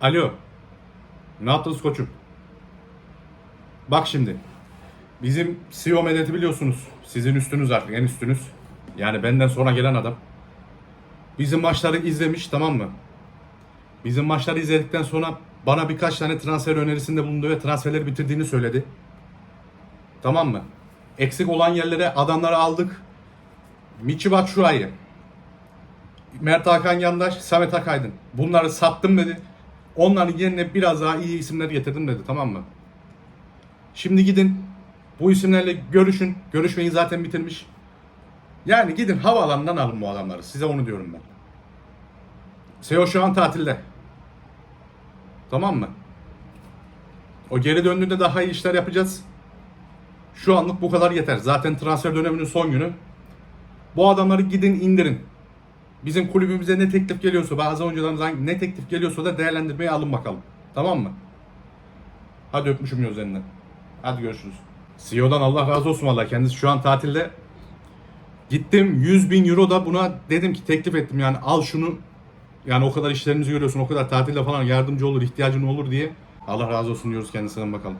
Alo. Ne yaptınız koçum? Bak şimdi. Bizim CEO medeti biliyorsunuz. Sizin üstünüz artık en üstünüz. Yani benden sonra gelen adam. Bizim maçları izlemiş tamam mı? Bizim maçları izledikten sonra bana birkaç tane transfer önerisinde bulundu ve transferleri bitirdiğini söyledi. Tamam mı? Eksik olan yerlere adamları aldık. Michi Batshuayi, Mert Hakan Yandaş, Samet Akaydın. Bunları sattım dedi. Onların yerine biraz daha iyi isimler getirdim dedi tamam mı? Şimdi gidin bu isimlerle görüşün. Görüşmeyi zaten bitirmiş. Yani gidin havaalanından alın bu adamları. Size onu diyorum ben. Seo şu an tatilde. Tamam mı? O geri döndüğünde daha iyi işler yapacağız. Şu anlık bu kadar yeter. Zaten transfer döneminin son günü. Bu adamları gidin indirin. Bizim kulübümüze ne teklif geliyorsa, bazı oyuncularımızdan ne teklif geliyorsa da değerlendirmeye alın bakalım. Tamam mı? Hadi öpmüşüm gözlerinden. Hadi görüşürüz. CEO'dan Allah razı olsun valla. Kendisi şu an tatilde. Gittim 100 bin euro da buna dedim ki teklif ettim yani al şunu. Yani o kadar işlerimizi görüyorsun, o kadar tatilde falan yardımcı olur, ihtiyacın olur diye. Allah razı olsun diyoruz kendisinden bakalım.